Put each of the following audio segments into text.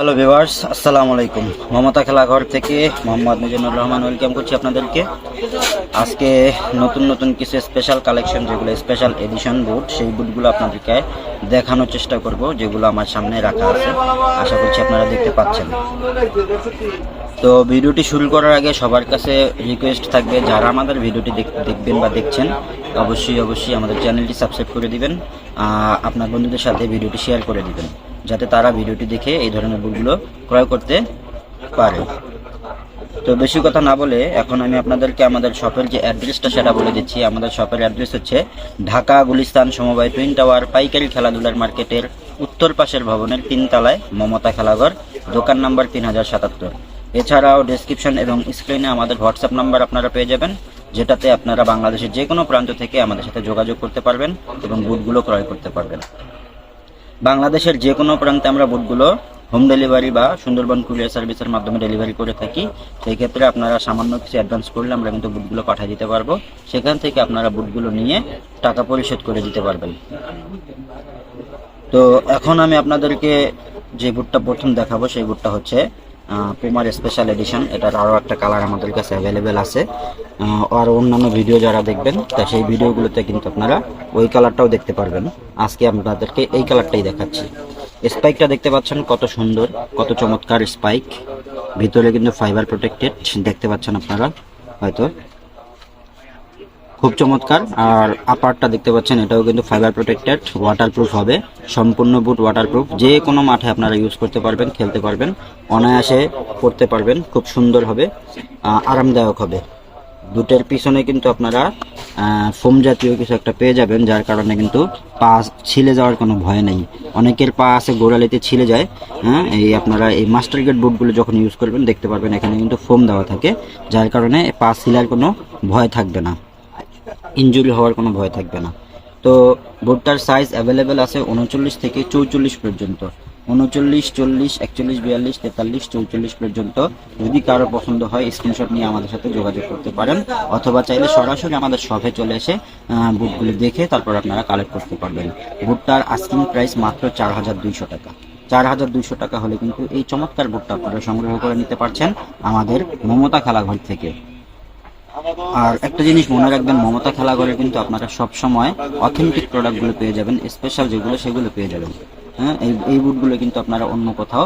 Hello viewers আসসালামু আলাইকুম মমতা খেলাঘর থেকে মোহাম্মদ মিজানুর রহমান ওয়েলকাম করছি আপনাদেরকে। আজকে নতুন নতুন কিছু স্পেশাল কালেকশন যেগুলো স্পেশাল এডিশন বুট সেই বুটগুলো আপনাদেরকে দেখানোর চেষ্টা করব, যেগুলো আমার সামনে রাখা আছে। আশা করছি আপনারা দেখতে পাচ্ছেন। তো ভিডিওটি শুরু করার আগে সবার কাছে রিকোয়েস্ট থাকবে, যারা আমাদের ভিডিওটি দেখ- দেখবেন বা দেখছেন, অবশ্যই অবশ্যই আমাদের চ্যানেলটি সাবস্ক্রাইব করে দিবেন আপনার বন্ধুদের সাথে ভিডিওটি শেয়ার করে দিবেন। যাতে তারা ভিডিওটি দেখে এই ধরনের বইগুলো ক্রয় করতে পারে। তো বেশি কথা না বলে এখন আমি আপনাদেরকে আমাদের শপের যে অ্যাড্রেসটা সেটা বলে দিচ্ছি। আমাদের শপের অ্যাড্রেস হচ্ছে ঢাকা গুলিস্তান সমবায় টুইন টাওয়ার পাইকারি খেলাধুলার মার্কেটের উত্তর পাশের ভবনের তিনতলায় মমতা খেলাঘর, দোকান নাম্বার তিন হাজার সাতাত্তর। এছাড়াও ডেসক্রিপশন এবং স্ক্রিনে আমাদের হোয়াটসঅ্যাপ নাম্বার আপনারা পেয়ে যাবেন, যেটাতে আপনারা বাংলাদেশের যে কোনো প্রান্ত থেকে আমাদের সাথে যোগাযোগ করতে পারবেন এবং বুটগুলো ক্রয় করতে পারবেন। বাংলাদেশের যে কোনো প্রান্তে আমরা বুটগুলো হোম ডেলিভারি বা সুন্দরবন কুরিয়ার সার্ভিসের মাধ্যমে ডেলিভারি করে থাকি, সেই ক্ষেত্রে আপনারা সামান্য কিছু অ্যাডভান্স করলে আমরা কিন্তু বুটগুলো পাঠিয়ে দিতে পারব। সেখান থেকে আপনারা বুটগুলো নিয়ে টাকা পরিশোধ করে দিতে পারবেন। তো এখন আমি আপনাদেরকে যে বুটটা প্রথম দেখাবো, সেই বুটটা হচ্ছে পুমার স্পেশাল এডিশন এটার আরও একটা কালার আমাদের কাছে অ্যাভেলেবেল আছে। আর অন্যান্য ভিডিও যারা দেখবেন, তা সেই ভিডিওগুলোতে কিন্তু আপনারা ওই কালারটাও দেখতে পারবেন। আজকে আপনাদেরকে এই কালারটাই দেখাচ্ছি। স্পাইকটা দেখতে পাচ্ছেন কত সুন্দর, কত চমৎকার স্পাইক ভিতরে কিন্তু ফাইবার প্রোটেক্টেড দেখতে পাচ্ছেন আপনারা, হয়তো। খুব চমৎকার। আর আপারটা দেখতে পাচ্ছেন, এটাও কিন্তু ফাইবার প্রোটেক্টেড ওয়াটারপ্রুফ হবে। সম্পূর্ণ বুট ওয়াটারপ্রুফ যে কোনো মাঠে আপনারা ইউজ করতে পারবেন, খেলতে পারবেন, অনায়াসে করতে পারবেন, খুব সুন্দর হবে আরামদায়ক হবে। বুটের পিছনে কিন্তু আপনারা ফোম জাতীয় কিছু একটা পেয়ে যাবেন, যার কারণে কিন্তু পা ছিলে যাওয়ার কোনো ভয় নেই। অনেকের পা আছে, গোড়ালিতে ছিলে যায় হ্যাঁ এই আপনারা এই মাস্টার গেট বুটগুলো যখন ইউজ করবেন, দেখতে পারবেন, এখানে কিন্তু ফোম দেওয়া থাকে, যার কারণে পা ছিলার কোনো ভয় থাকবে না। ইনজুরি হওয়ার কোনো ভয় থাকবে না। তো বুটটার সাইজ অ্যাভেলেবেল আছে উনচল্লিশ থেকে চৌচল্লিশ পর্যন্ত। উনচল্লিশ, চল্লিশ, একচল্লিশ, বিয়াল্লিশ, তেতাল্লিশ, চৌচল্লিশ পর্যন্ত যদি কারও পছন্দ হয় স্ক্রিনশট নিয়ে আমাদের সাথে যোগাযোগ করতে পারেন। অথবা চাইলে সরাসরি আমাদের শপে চলে এসে বুটগুলো দেখে তারপর আপনারা কালেক্ট করতে পারবেন। বুটটার আস্কিং প্রাইস মাত্র চার হাজার দুইশো টাকা। চার হাজার দুইশো টাকা হলে কিন্তু এই চমৎকার বুটটা আপনারা সংগ্রহ করে নিতে পারছেন আমাদের মমতা খেলাঘর থেকে। আর একটা জিনিস মনে রাখবেন, মমতা খেলা খেলাঘরে কিন্তু আপনারা সব সময় অথেন্টিক প্রোডাক্টগুলো পেয়ে যাবেন স্পেশাল যেগুলো সেগুলো পেয়ে যাবেন। হ্যাঁ এই এই বুটগুলো কিন্তু আপনারা অন্য কোথাও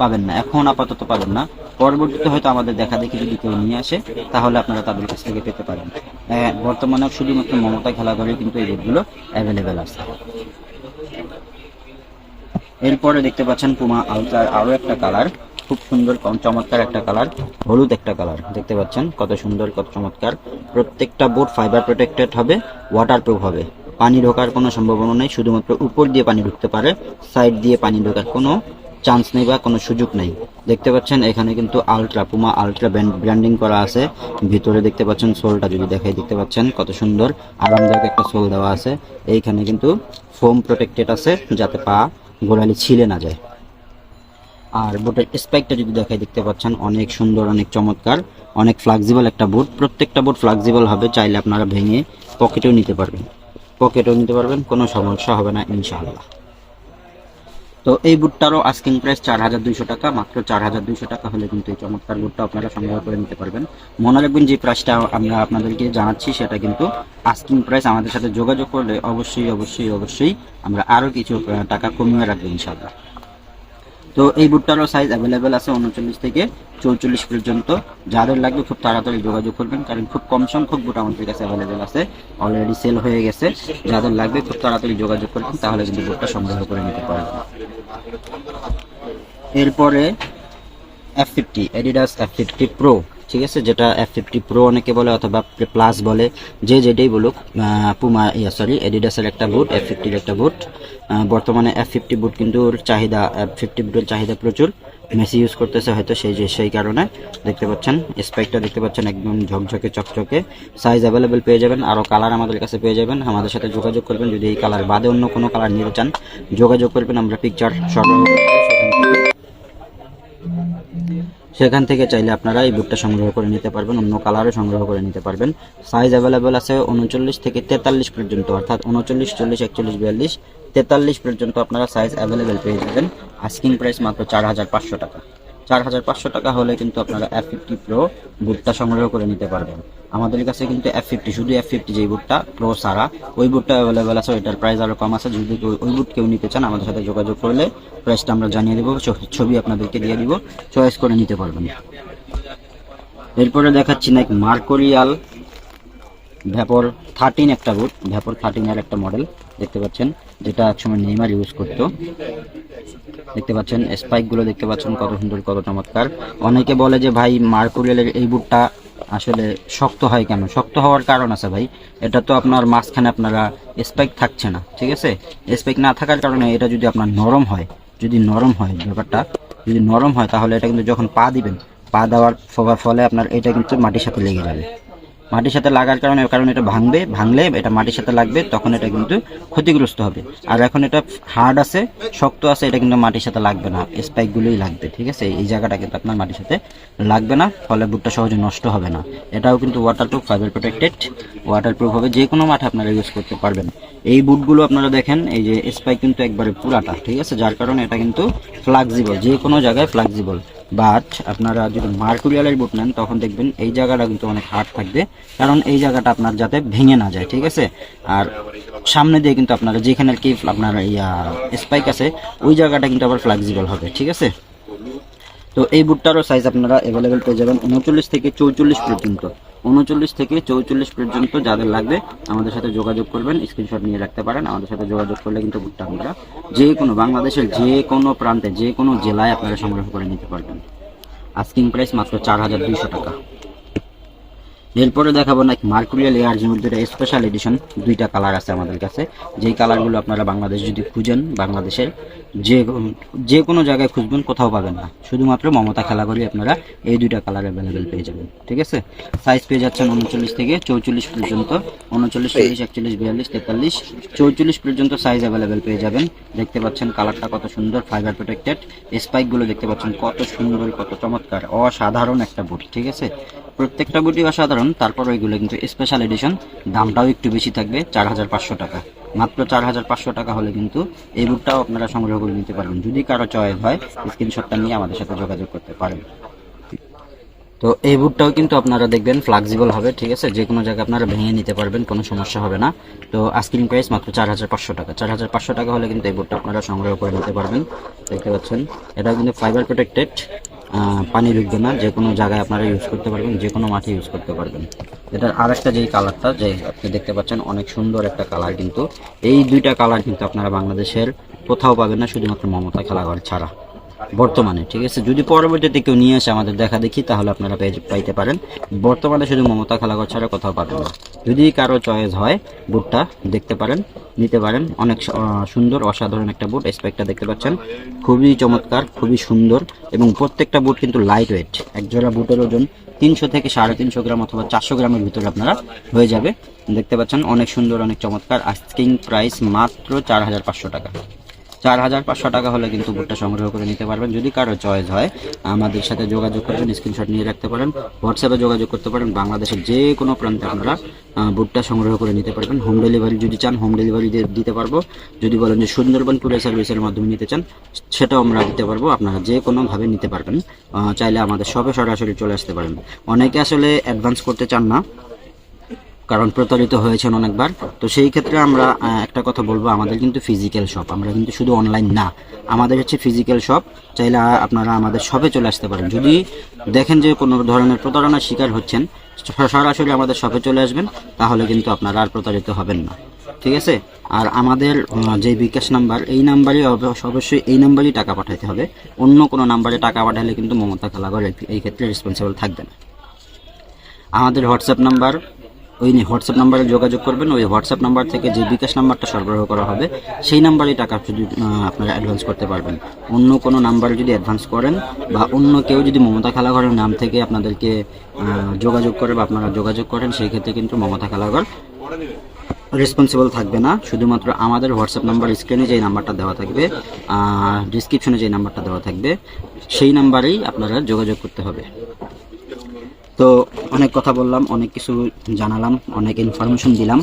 পাবেন না। এখন আপাতত পাবেন না। পরবর্তীতে হয়তো আমাদের দেখা দেখি যদি কেউ নিয়ে আসে, তাহলে আপনারা তাদের কাছ থেকে পেতে পারেন। বর্তমানে শুধুমাত্র মমতা খেলাঘরে কিন্তু এই বুটগুলো অ্যাভেলেবেল আছে। এরপরে দেখতে পাচ্ছেন পুমা আলট্রার আরও একটা কালার খুব সুন্দর চমৎকার একটা কালার, হলুদ একটা কালার। দেখতে পাচ্ছেন কত সুন্দর, কত চমৎকার। প্রত্যেকটা বোট ফাইবার প্রোটেক্টেড হবে ওয়াটারপ্রুফ হবে। পানি ঢোকার কোনো সম্ভাবনা নেই, শুধুমাত্র উপর দিয়ে পানি ঢুকতে পারে সাইড দিয়ে পানি ঢোকার কোনো চান্স নেই বা কোনো সুযোগ নেই। দেখতে পাচ্ছেন এখানে কিন্তু আলট্রা পুমা আলট্রা ব্র্যান্ডিং করা আছে। ভিতরে দেখতে পাচ্ছেন সোলটা যদি দেখাই, দেখতে পাচ্ছেন কত সুন্দর, আরামদায়ক একটা সোল দেওয়া আছে। এইখানে কিন্তু ফোম প্রোটেক্টেড আছে, যাতে পা গোড়ালি ছিলে না যায়। আর বুটের স্পাইকটা যদি দেখাই, দেখতে পাচ্ছেন, অনেক সুন্দর, অনেক চমৎকার, অনেক ফ্লেক্সিবল একটা বুট। প্রত্যেকটা বুট ফ্লেক্সিবল হবে, চাইলে আপনারা ভেঙে পকেটেও নিতে পারবেন। পকেটেও নিতে পারবেন, কোনো সমস্যা হবে না, ইনশাআল্লাহ। তো এই বুটটারও আস্কিং প্রাইস চার হাজার দুইশো টাকা, মাত্র চার হাজার দুইশো টাকা হলে কিন্তু এই চমৎকার বুটটা আপনারা সংগ্রহ করে নিতে পারবেন। মনে রাখবেন, যে প্রাইসটা আমরা আপনাদেরকে জানাচ্ছি, সেটা কিন্তু আস্কিং প্রাইস আমাদের সাথে যোগাযোগ করলে অবশ্যই অবশ্যই অবশ্যই আমরা আরও কিছু টাকা কমিয়ে রাখব, ইনশাআল্লাহ। তো এই বুটটারও সাইজ অ্যাভেলেবেল আছে উনচল্লিশ থেকে চৌচল্লিশ পর্যন্ত। যাদের লাগবে খুব তাড়াতাড়ি যোগাযোগ করবেন, কারণ খুব কম সংখ্যক বুট আমাদের কাছে অ্যাভেলেবেল আছে। অলরেডি সেল হয়ে গেছে। যাদের লাগবে খুব তাড়াতাড়ি যোগাযোগ করবেন, তাহলে কিন্তু বুটটা সংগ্রহ করে নিতে পারবেন। এরপরে F fifty Adidas F fifty pro ঠিক আছে? যেটা এফ ফিফটি প্রো অনেকে বলে অথবা প্লাস বলে। যে যেটাই বলুক পুমা ইয়া সরি এডিডাসের একটা বুট এফ ফিফটির একটা বুট বর্তমানে এফ ফিফটি বুট কিন্তু চাহিদা এফ ফিফটি বুটের চাহিদা প্রচুর। মেসি ইউজ করতেছে হয়তো সেই যে, সেই কারণে। দেখতে পাচ্ছেন স্পাইকটা দেখতে পাচ্ছেন একদম ঝকঝকে, চকচকে। সাইজ অ্যাভেলেবেল পেয়ে যাবেন আরও কালার আমাদের কাছে পেয়ে যাবেন। আমাদের সাথে যোগাযোগ করবেন, যদি এই কালার বাদে অন্য কোনো কালার নিতে চান, যোগাযোগ করবেন, আমরা পিকচার সরবরাহ সেখান থেকে। চাইলে আপনারা এই বুটটা সংগ্রহ করে নিতে পারবেন, অন্য কালারও সংগ্রহ করে নিতে পারবেন। সাইজ অ্যাভেলেবেল আছে উনচল্লিশ থেকে তেতাল্লিশ পর্যন্ত, অর্থাৎ উনচল্লিশ চল্লিশ, একচল্লিশ, বিয়াল্লিশ। তেতাল্লিশ পর্যন্ত আপনারা সাইজ অ্যাভেলেবেল পেয়ে যাবেন। আস্কিং প্রাইস মাত্র চার হাজার পাঁচশো টাকা। চার হাজার পাঁচশো টাকা হলে কিন্তু আপনারা এফ ফিফটি প্রো বুটটা সংগ্রহ করে নিতে পারবেন। আমাদের কাছে কিন্তু এফ ফিফটি শুধু এফ ফিফটি যেই বুটটা প্রো সারা ওই বুটটা অ্যাভেলেবেল আছে, ওইটার প্রাইস আরও কম আছে। যদি ওই বুট কেউ নিতে চান, আমাদের সাথে যোগাযোগ করলে প্রাইসটা আমরা জানিয়ে দেবো ছবি আপনাদেরকে দিয়ে দিব চয়েস করে নিতে পারবেন। এরপরে দেখাচ্ছি না এক মার্কোরিয়াল ভ্যাপর থার্টিন একটা বুট ভ্যাপর থার্টিনের একটা মডেল দেখতে পাচ্ছেন? যেটা একসময় নেইমার ইউজ করতো। দেখতে পাচ্ছেন স্পাইকগুলো দেখতে পাচ্ছেন, কত সুন্দর, কত চমৎকার। অনেকে বলে যে, ভাই মার্কুরিয়ালের এই বুটটা আসলে শক্ত হয় কেন? শক্ত হওয়ার কারণ আছে ভাই। এটা তো আপনার মাঝখানে আপনারা স্পাইক থাকছে না, ঠিক আছে? স্পাইক না থাকার কারণে এটা যদি আপনার নরম হয়, যদি নরম হয় ব্যাপারটা, যদি নরম হয় তাহলে এটা কিন্তু যখন পা দিবেন, পা দেওয়ার ফলে আপনার এটা কিন্তু মাটির সাথে লেগে যাবে। মাটির সাথে লাগার কারণে, কারণ এটা ভাঙবে, ভাঙলে এটা মাটির সাথে লাগবে, তখন এটা কিন্তু ক্ষতিগ্রস্ত হবে। আর এখন এটা হার্ড আছে, শক্ত আছে, এটা কিন্তু মাটির সাথে লাগবে না। স্পাইকগুলোই লাগবে, ঠিক আছে? এই জায়গাটা কিন্তু আপনার মাটির সাথে লাগবে না, ফলে বুটটা সহজে নষ্ট হবে না। এটাও কিন্তু ওয়াটারপ্রুফ ফাইবার প্রোটেক্টেড ওয়াটারপ্রুফ হবে, যে কোনো মাঠে আপনারা ইউজ করতে পারবেন। এই বুটগুলো আপনারা দেখেন, এই যে স্পাইক কিন্তু একবারে পুরাটা, ঠিক আছে? যার কারণে এটা কিন্তু ফ্লাক্সিবল যে কোনো জায়গায় ফ্লাক্সিবল বাট আপনারা যদি মার্কুরিয়ালের বুট নেন, তখন দেখবেন এই জায়গাটা কিন্তু অনেক হার্ড থাকবে। কারণ এই জায়গাটা আপনার যাতে ভেঙে না যায়, ঠিক আছে? আর সামনে দিয়ে কিন্তু আপনারা যেখানে কি আপনার ইয়া স্পাইক আছে, ওই জায়গাটা কিন্তু আবার ফ্লেক্সিবল হবে, ঠিক আছে? তো এই বুটটারও সাইজ আপনারা অ্যাভেলেবেল পেয়ে যাবেন, উনচল্লিশ থেকে চৌচল্লিশ পর্যন্ত। উনচল্লিশ থেকে চৌচল্লিশ পর্যন্ত যাদের লাগবে আমাদের সাথে যোগাযোগ করবেন স্ক্রিনশট নিয়ে রাখতে পারেন, আমাদের সাথে যোগাযোগ করলে কিন্তু ভুট্টা আমরা যে কোনো বাংলাদেশের যে কোনো প্রান্তে, যে কোনো জেলায় আপনারা সংগ্রহ করে নিতে পারবেন। আস্কিং প্রাইস মাত্র চার হাজার দুইশো টাকা। এরপরে দেখাবো নাকি মার্কুরিয়াল এয়ার দুইটা স্পেশাল এডিশন দুইটা কালার আছে আমাদের কাছে। যেই কালারগুলো আপনারা বাংলাদেশ যদি খুঁজেন, বাংলাদেশের যে যে কোনো জায়গায় খুঁজবেন, কোথাও পাবেন না। শুধুমাত্র মমতা খেলা করে আপনারা এই দুইটা কালার অ্যাভেলেবেল পেয়ে যাবেন। ঠিক আছে? সাইজ পেয়ে যাচ্ছেন উনচল্লিশ থেকে চৌচল্লিশ পর্যন্ত। উনচল্লিশ, চল্লিশ, একচল্লিশ, বিয়াল্লিশ, তেতাল্লিশ, চৌচল্লিশ পর্যন্ত সাইজ অ্যাভেলেবেল পেয়ে যাবেন। দেখতে পাচ্ছেন কালারটা কত সুন্দর ফাইবার প্রোটেক্টেড স্পাইকগুলো দেখতে পাচ্ছেন কত সুন্দর, কত চমৎকার, অসাধারণ একটা বুট ঠিক আছে? প্রত্যেকটা বুটই অসাধারণ, তারপর ওইগুলো কিন্তু স্পেশাল এডিশন দামটাও একটু বেশি থাকবে, চার হাজার পাঁচশো টাকা। মাত্র চার হাজার পাঁচশো টাকা হলে কিন্তু এই বুটটাও আপনারা সংগ্রহ করে নিতে পারবেন। যদি কারও চয়েস হয় স্ক্রিনশটটা নিয়ে আমাদের সাথে যোগাযোগ করতে পারেন। তো এই বুটটাও কিন্তু আপনারা দেখবেন ফ্লেক্সিবল হবে, ঠিক আছে? যে কোনো জায়গায় আপনারা ভেঙে নিতে পারবেন, কোনো সমস্যা হবে না। তো আস্কিং প্রাইস মাত্র চার হাজার পাঁচশো টাকা। চার হাজার পাঁচশো টাকা হলে কিন্তু এই বুটটা আপনারা সংগ্রহ করে নিতে পারবেন। দেখতে পাচ্ছেন, এটাও কিন্তু ফাইবার প্রোটেক্টেড পানি ঢুকবে না, যে কোনো জায়গায় আপনারা ইউজ করতে পারবেন, যে কোনো মাঠে ইউজ করতে পারবেন। এটার আর একটা যেই কালারটা যে আপনি দেখতে পাচ্ছেন অনেক সুন্দর একটা কালার কিন্তু, এই দুইটা কালার কিন্তু আপনারা বাংলাদেশের কোথাও পাবেন না, শুধুমাত্র মমতা খেলাঘর ছাড়া। বর্তমানে, ঠিক আছে? যদি পরবর্তীতে কেউ নিয়ে আসে আমাদের দেখা দেখি, তাহলে আপনারা পেয়ে- পাইতে পারেন। বর্তমানে শুধু মমতা খেলাঘর ছাড়া কোথাও পাবেন না। যদি কারও চয়েস হয় বুটটা দেখতে পারেন, নিতে পারেন। অনেক সুন্দর, অসাধারণ একটা বুট স্পেকটা দেখতে পাচ্ছেন। খুবই চমৎকার, খুবই সুন্দর এবং প্রত্যেকটা বুট কিন্তু লাইট ওয়েট এক জোড়া বুটের ওজন তিনশো থেকে সাড়ে তিনশো গ্রাম অথবা চারশো গ্রামের ভিতরে আপনারা হয়ে যাবে। দেখতে পাচ্ছেন, অনেক সুন্দর, অনেক চমৎকার। আস্কিং প্রাইস মাত্র চার হাজার পাঁচশো টাকা। চার হাজার পাঁচশো টাকা হলে কিন্তু বুটটা সংগ্রহ করে নিতে পারবেন। যদি কারও চয়েস হয়, আমাদের সাথে যোগাযোগ করবেন স্ক্রিনশট নিয়ে রাখতে পারেন হোয়াটসঅ্যাপে যোগাযোগ করতে পারেন। বাংলাদেশের যে কোনো প্রান্তে আপনারা বুটটা সংগ্রহ করে নিতে পারবেন। হোম ডেলিভারি যদি চান হোম ডেলিভারি দিতে পারব। যদি বলেন যে সুন্দরবন কুরিয়ার সার্ভিসের মাধ্যমে নিতে চান, সেটাও আমরা দিতে পারব। আপনারা যে কোনোভাবে নিতে পারবেন। চাইলে আমাদের সবে সরাসরি চলে আসতে পারেন। অনেকে আসলে অ্যাডভান্স করতে চান না। কারণ প্রতারিত হয়েছেন অনেকবার। তো সেই ক্ষেত্রে আমরা একটা কথা বলব, আমাদের কিন্তু ফিজিক্যাল শপ আমরা কিন্তু শুধু অনলাইন না, আমাদের হচ্ছে ফিজিক্যাল শপ চাইলে আপনারা আমাদের শপে চলে আসতে পারেন। যদি দেখেন যে কোনো ধরনের প্রতারণার শিকার হচ্ছেন সরাসরি আমাদের শপে চলে আসবেন, তাহলে কিন্তু আপনারা আর প্রতারিত হবেন না। ঠিক আছে? আর আমাদের যে বিকাশ নাম্বার, এই নাম্বারে অবশ্যই এই নাম্বারই টাকা পাঠাতে হবে। অন্য কোনো নাম্বারে টাকা পাঠালে কিন্তু মমতা কালাগর এই- এই ক্ষেত্রে রেসপন্সিবল থাকবে না। আমাদের হোয়াটসঅ্যাপ নাম্বার ওই নিয়ে হোয়াটসঅ্যাপ নাম্বারে যোগাযোগ করবেন, ওই হোয়াটসঅ্যাপ নাম্বার থেকে যে বিকাশ নাম্বারটা সরবরাহ করা হবে, সেই নাম্বারেই টাকা যদি আপনারা অ্যাডভান্স করতে পারবেন। অন্য কোনো নাম্বারে যদি অ্যাডভান্স করেন বা অন্য কেউ যদি মমতা খেলাঘরের নাম থেকে আপনাদেরকে যোগাযোগ করে বা আপনারা যোগাযোগ করেন, সেই ক্ষেত্রে কিন্তু মমতা খেলাঘর রেসপন্সিবল থাকবে না। শুধুমাত্র আমাদের হোয়াটসঅ্যাপ নাম্বার স্ক্রিনে যে নাম্বারটা দেওয়া থাকবে ডিসক্রিপশনে যে নাম্বারটা দেওয়া থাকবে, সেই নাম্বারেই আপনারা যোগাযোগ করতে হবে। তো অনেক কথা বললাম, অনেক কিছু জানালাম, অনেক ইনফরমেশন দিলাম।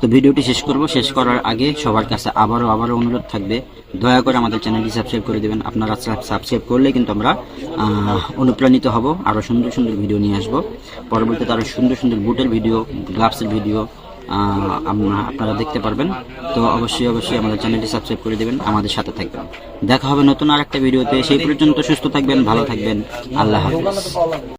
তো ভিডিওটি শেষ করব। শেষ করার আগে সবার কাছে আবারও আবারও অনুরোধ থাকবে, দয়া করে আমাদের চ্যানেলটি সাবস্ক্রাইব করে দেবেন। আপনারা সাবস্ক্রাইব করলে কিন্তু আমরা অনুপ্রাণিত হব আরও সুন্দর সুন্দর ভিডিও নিয়ে আসব। পরবর্তীতে আরও সুন্দর সুন্দর বুটের ভিডিও গ্লাভসের ভিডিও আপনারা দেখতে পারবেন। তো অবশ্যই অবশ্যই আমাদের চ্যানেলটি সাবস্ক্রাইব করে দেবেন, আমাদের সাথে থাকবেন। দেখা হবে নতুন আর একটা ভিডিওতে সেই পর্যন্ত সুস্থ থাকবেন, ভালো থাকবেন। আল্লাহ হাফিজ।